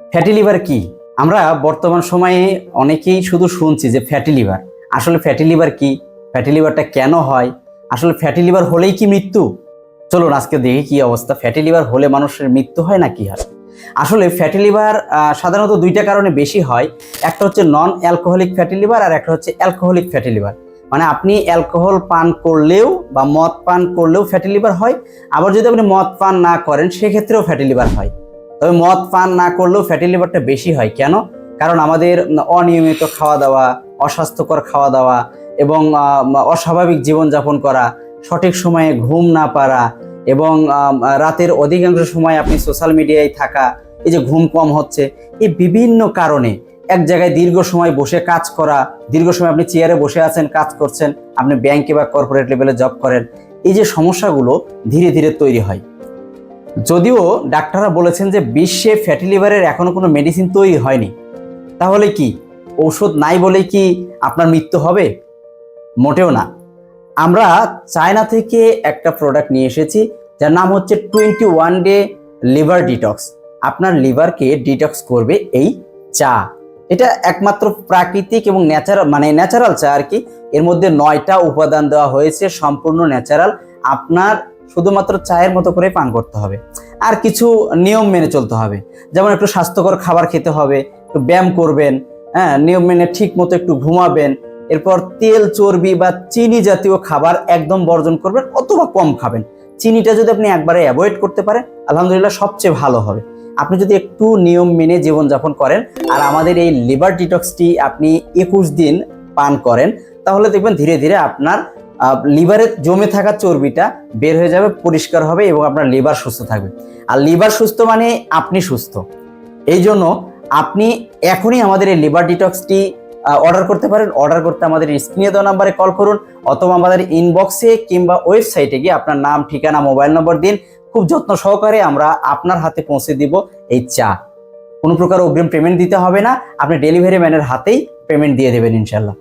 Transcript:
Fatty liver কি? আমরা বর্তমান সময়ে অনেকেই শুধু শুনছি যে ফ্যাটি লিভার আসলে ফ্যাটি লিভার কি? ফ্যাটি লিভারটা কেন হয়? আসলে ফ্যাটি লিভার হলেই কি মৃত্যু? চলুন আজকে দেখি কি অবস্থা। ফ্যাটি লিভার হলে মানুষের মৃত্যু হয় না কি হয়? আসলে ফ্যাটি লিভার সাধারণত দুইটা কারণে বেশি হয়। একটা হচ্ছে নন অ্যালকোহলিক ফ্যাটি লিভার আর একটা হচ্ছে অ্যালকোহলিক ফ্যাটি লিভার মানে আপনি অ্যালকোহল পান করলেও বা মদ পান করলেও ফ্যাটি লিভার হয়। আবার যদি আপনি মদ পান না করেন, সেক্ষেত্রেও ফ্যাটি লিভার হয়। তবে মদ পান না করলেও ফ্যাটি লিভারটা বেশি হয়। কেন? কারণ আমাদের অনিয়মিত খাওয়া দাওয়া, অস্বাস্থ্যকর খাওয়া দাওয়া এবং অস্বাভাবিক জীবনযাপন করা, সঠিক সময়ে ঘুম না পারা এবং রাতের অধিকাংশ সময় আপনি সোশ্যাল মিডিয়ায় থাকা, এই যে ঘুম কম হচ্ছে, এই বিভিন্ন কারণে এক জায়গায় দীর্ঘ সময় বসে কাজ করা, দীর্ঘ সময় আপনি চেয়ারে বসে আছেন, কাজ করছেন, আপনি ব্যাংকে বা কর্পোরেট লেভেলে জব করেন, এই যে সমস্যাগুলো ধীরে ধীরে তৈরি হয়। যদিও ডাক্তাররা বলেছেন যে বিশ্বে ফ্যাটি লিভারের এখনও কোনো মেডিসিন তৈরি হয়নি। তাহলে কি ঔষধ নাই বলে কি আপনার মৃত্যু হবে? মোটেও না। আমরা চায়না থেকে একটা প্রোডাক্ট নিয়ে এসেছি, যার নাম হচ্ছে twenty one day liver detox আপনার লিভারকে ডিটক্স করবে এই চা। এটা একমাত্র প্রাকৃতিক এবং ন্যাচারাল মানে ন্যাচারাল চা আর কি। এর মধ্যে নয়টা উপাদান দেওয়া হয়েছে, সম্পূর্ণ ন্যাচারাল আপনার শুধুমাত্র চায়ের মতো করে পান করতে হবে। আর কিছু নিয়ম মেনে চলতে হবে। যেমন একটু স্বাস্থ্যকর খাবার খেতে হবে, একটু ব্যায়াম করবেন হ্যাঁ নিয়ম মেনে ঠিক মতো একটু ঘুমাবেন, এরপর তেল, চর্বি বা চিনি জাতীয় খাবার একদম বর্জন করবেন অথবা কম খাবেন। চিনিটা যদি আপনি একবারে অ্যাভয়েড করতে পারেন, আলহামদুলিল্লাহ সবচেয়ে ভালো হবে। আপনি যদি একটু নিয়ম মেনে জীবনযাপন করেন আর আমাদের এই লিভার ডিটক্সটি আপনি একুশ দিন পান করেন, তাহলে দেখবেন ধীরে ধীরে আপনার লিভারে জমে থাকা চর্বিটা বের হয়ে যাবে, পরিষ্কার হবে এবং আপনার লিভার সুস্থ থাকবে। আর লিভার সুস্থ মানে আপনি সুস্থ। এই জন্য আপনি এখনই আমাদের এই লিভার ডিটক্সটি অর্ডার করতে পারেন। অর্ডার করতে আমাদের স্ক্রিনে দেওয়া নাম্বারে কল করুন অথবা আমাদের ইনবক্সে কিংবা ওয়েবসাইটে গিয়ে আপনার নাম, ঠিকানা মোবাইল নম্বর দিন। খুব যত্ন সহকারে আমরা আপনার হাতে পৌঁছে দিব এই চা। কোনো প্রকার অগ্রিম পেমেন্ট দিতে হবে না। আপনি ডেলিভারি ম্যানের হাতেই পেমেন্ট দিয়ে দেবেন ইনশাল্লাহ